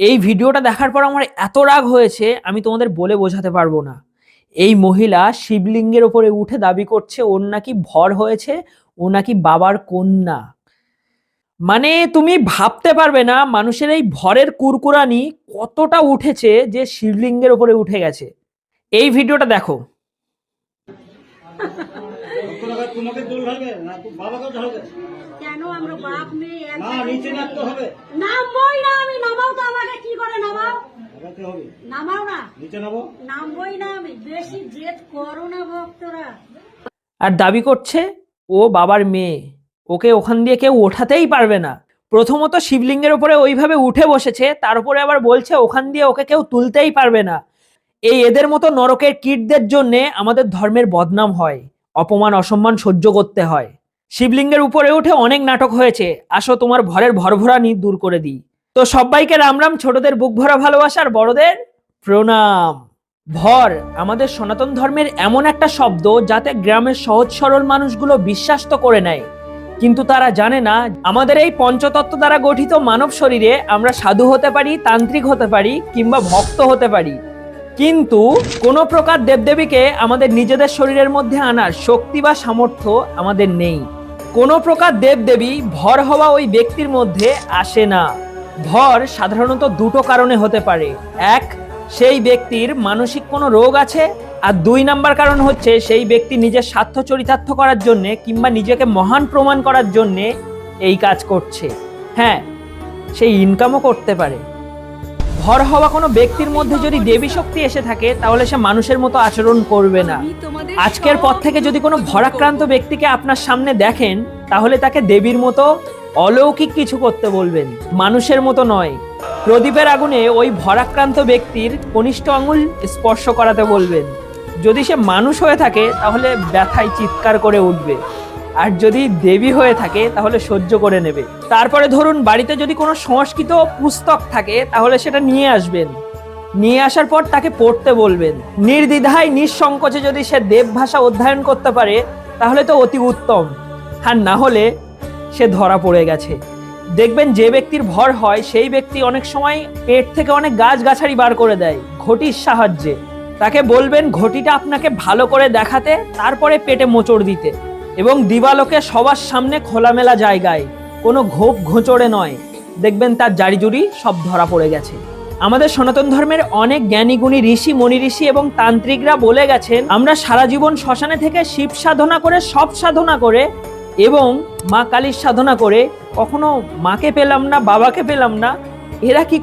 এই ভিডিওটা দেখার পর আমার এত রাগ হয়েছে, আমি তোমাদের বলে বোঝাতে পারব না। এই মহিলা শিবলিঙ্গের ওপরে উঠে দাবি করছে, ওর নাকি ভর হয়েছে, ও নাকি বাবার কন্যা। মানে তুমি ভাবতে পারবে না, মানুষের এই ভরের কুরকুরানি কতটা উঠেছে যে শিবলিঙ্গের ওপরে উঠে গেছে। এই ভিডিওটা দেখো। তোমাকে তোমাকে দোল ঢালবে না তো বাবাকেও ঢালবে? কেন আমরা বাপ মেয়ে না নিচে নামতে হবে। নামবই না আমি নামাও তো আমাকে কি করে নামাও? হবে। নামাও না। নিচে নামো। নামবই না আমি বেশি জেদ করো না ভক্তরা। আর দাবি করছে ও বাবার মেয়ে ওকে ওখান দিয়ে কেউ ওঠাতেই পারবে না। প্রথমত শিবলিঙ্গের উপরে ওইভাবে উঠে বসেছে তার উপরে আবার বলছে ওখান দিয়ে ওকে কেউ তুলতেই পারবে না। এই এদের মতো নরকের কীটদের জন্যে আমাদের ধর্মের বদনাম হয়। অপমান, অসম্মান সহ্য করতে হয়। শিবলিঙ্গের উপরে উঠে অনেক নাটক হয়েছে। আসো তোমার ভরের ভরভরানি দূর করে দিই। তো সবাইকে রাম রাম ছোটদের বুক ভরা ভালোবাসার বড়দের প্রণাম। ভর, আমাদের সনাতন ধর্মের এমন একটা শব্দ যাতে গ্রামের সহজ সরল মানুষগুলো বিশ্বাস তো করে নেয়। কিন্তু তারা জানে না, আমাদের এই পঞ্চতত্ত্ব দ্বারা গঠিত মানব শরীরে আমরা সাধু হতে পারি, তান্ত্রিক হতে পারি, কিংবা ভক্ত হতে পারি। কিন্তু কোনো প্রকার দেবদেবীকে আমাদের নিজেদের শরীরের মধ্যে আনার শক্তি বা সামর্থ্য আমাদের নেই। কোনো প্রকার দেবদেবী ভর হওয়া ওই ব্যক্তির মধ্যে আসে না। ভর সাধারণত দুটো কারণে হতে পারে। এক, সেই ব্যক্তির মানসিক কোনো রোগ আছে। আর দুই নাম্বার কারণ হচ্ছে সেই ব্যক্তি নিজের স্বার্থ চরিতার্থ করার জন্যে কিংবা নিজেকে মহান প্রমাণ করার জন্যে এই কাজ করছে। হ্যাঁ সেই ইনকামও করতে পারে। ভর হওয়া কোনো ব্যক্তির মধ্যে যদি দেবী শক্তি এসে থাকে, তাহলে সে মানুষের মতো আচরণ করবে না। আজকের পর থেকে যদি কোনো ভরাক্রান্ত ব্যক্তিকে আপনার সামনে দেখেন, তাহলে তাকে দেবীর মতো অলৌকিক কিছু করতে বলবেন। মানুষের মতো নয়। প্রদীপের আগুনে ওই ভরাক্রান্ত ব্যক্তির কনিষ্ঠ আঙুল স্পর্শ করাতে বলবেন। যদি সে মানুষ হয়ে থাকে, তাহলে ব্যথায় চিৎকার করে উঠবে। আর যদি দেবী হয়ে থাকে, তাহলে সহ্য করে নেবে। তারপরে ধরুন, বাড়িতে যদি কোনো সংস্কৃত পুস্তক থাকে, তাহলে সেটা নিয়ে আসবেন। নিয়ে আসার পর তাকে পড়তে বলবেন। নির্দ্বিধায়, নিঃসংকোচে যদি সে দেব ভাষা অধ্যয়ন করতে পারে, তাহলে তো অতি উত্তম। আর না হলে সে ধরা পড়ে গেছে। দেখবেন যে ব্যক্তির ভর হয়, সেই ব্যক্তি অনেক সময় পেট থেকে অনেক গাছগাছালি বার করে দেয়, ঘটির সাহায্যে। তাকে বলবেন, ঘটিটা আপনাকে ভালো করে দেখাতে, তারপরে পেটে মোচড় দিতে। এবং দিবালোকে সবার সামনে খোলামেলা জায়গায়, কোনো ঘোপ ঘোঁচড়ে নয়। দেখবেন তার জারিজুরি সব ধরা পড়ে গেছে। আমাদের সনাতন ধর্মের অনেক জ্ঞানী গুণী ঋষি, মনি ঋষি এবং তান্ত্রিকরা বলে গেছেন, আমরা সারা জীবন শ্মশানে থেকে শিব সাধনা করে, সব সাধনা করে এবং মা কালীর সাধনা করে কখনো মাকে পেলাম না, বাবাকে পেলাম না। এরা কি